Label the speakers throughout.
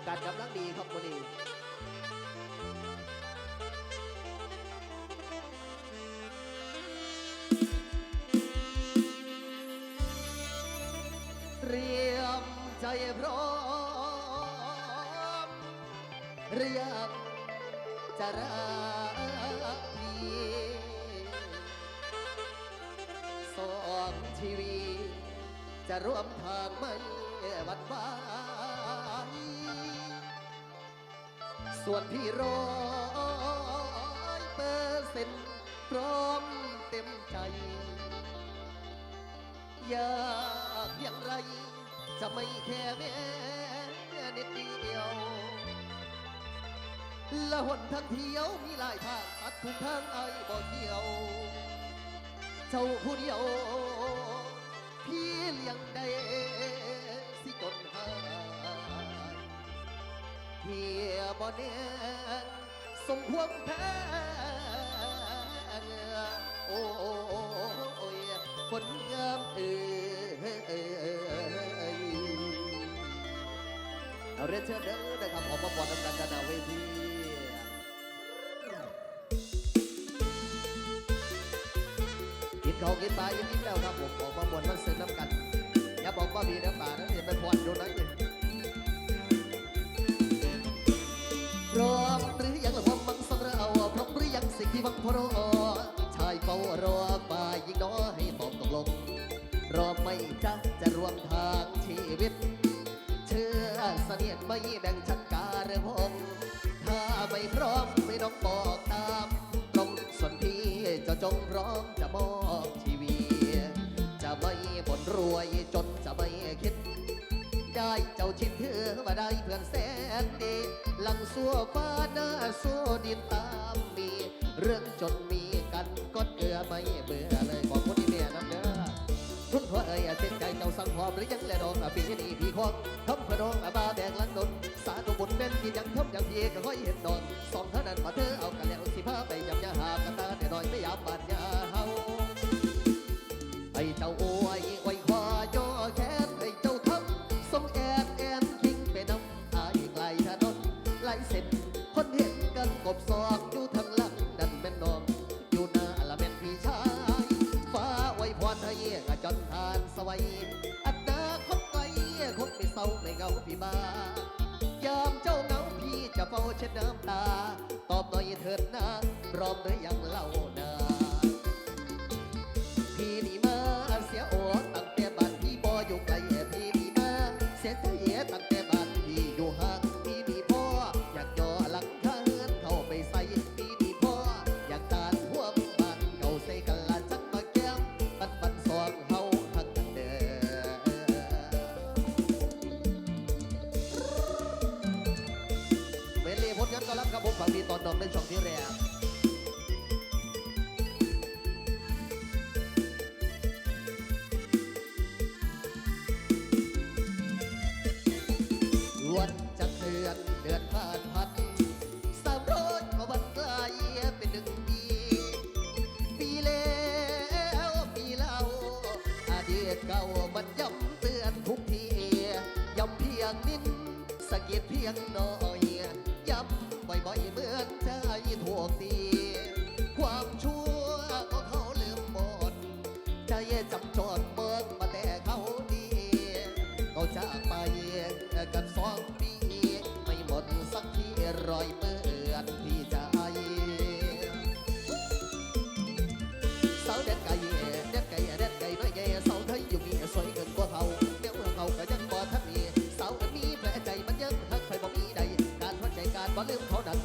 Speaker 1: ากาศกำลังดีครับวันนี้เตรียมใจพร้อมหรือยังจะรักพี่สองชีวี จะร่วมทางไม่วันไห ส่วนพี่ร้อยเปอร์เซ็นต์พร้อมเต็มใจ อยากอย่างไร จะไม่แค่แม้นิดเดียว และหนทางเที่ยวมีหลายทางตัดทุกทางไอ้บ่เกี่ยว เจ้าผู้เดียว พี่เลี้ยงได้ เนียงสมควรแพ้โอ้ยคนงามเอ้ยเอาเรียนเชิญเด้อนะครับออกมาบอดนำกันกันาเวทีกินของกินปลาอย่างนี้แล้วครับผมออกมาบวนมันเซึ้งน้ำกันอย่าบอกว่ามีน้ำปลานะอย่าไปพวนดูนะกินพ พอรอชายเฝ้ารอป่ายิงน้อให้ตอบตกลง รอไม่จักจะรวมทางชีวิต เชื่อเสนียดไม่แบ่งชักการพงถ้าไม่พร้อมไม่ต้องบอกตามตรงส่วนพี่จะจงพร้อมจะมอบชีวิตจะไม่บ่นรวยจนจะไม่คิดได้เจ้าชิดเธอมาได้เพื่อนแสนดี หลังสัวฟ้าหน้าสัวดินตามมี เรื่องจนมีกันก็เกลือไม่เบื่อเลยขอบคุณที่เมียน้ำเด้อคุณพ่อเอ๋ยเส้นใจเจ้าสั่งหอมหรือยังแลดองปีนี้พี่ควงทำพระดองอาบาแดงลังนนสาธุบุญแม่นที่ยังทำอย่างพี่ก็ค่อยเห็นนอนสองเท่านั้นมาเธอเอากันแล้วสิพาไปยำยาหากันตาแต่น้อยไม่ยามบาดยาเฮาให้เจ้าโอ้ยไว้คอยอแขนให้เจ้าทำทรงแอนแอนคิงไปน้ำอายไกลถนนไหลเส้นคนเห็นกันกบซอกอยู่ทาง ว้อัตนาคบไกลคบไม่เศร้าไม่เหงาพี่มายามเจ้าเหงาพี่จะเฝ้าเช็ดน้ำตา ตอบหน่อยเถิดนะพร้อมหรือยังเล่า รีตอนดอกในช่องที่แรกวันจะเดือนเดือนผ่านพันสามร้อยกว่าวันกลายเป็นหนึ่งปี ปีแล้วปีเล่าอดีตเก่ามันย้ำเตือนทุกทีย้ำเพียงนิดสะกิดเพียงน้อยย้ำ บ่อยๆเหมือนใจถูกตีความ บ่ลืมเขานั้น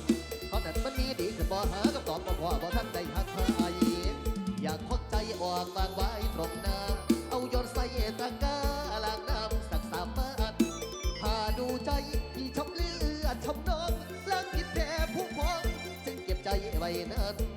Speaker 1: เขานั้นมันมีดีคือบ่หาคำตอบบ่พอบ่ทันได้หักใครอยากควักใจออกวางไว้ตรงหน้าเอาโยนใส่ตะกร้าล้างน้ำสักสามบาทพาดูใจที่ช้ำเลือดช้ำน้องล้างผิดแท้ผู้พองจึงเก็บใจไว้นั้น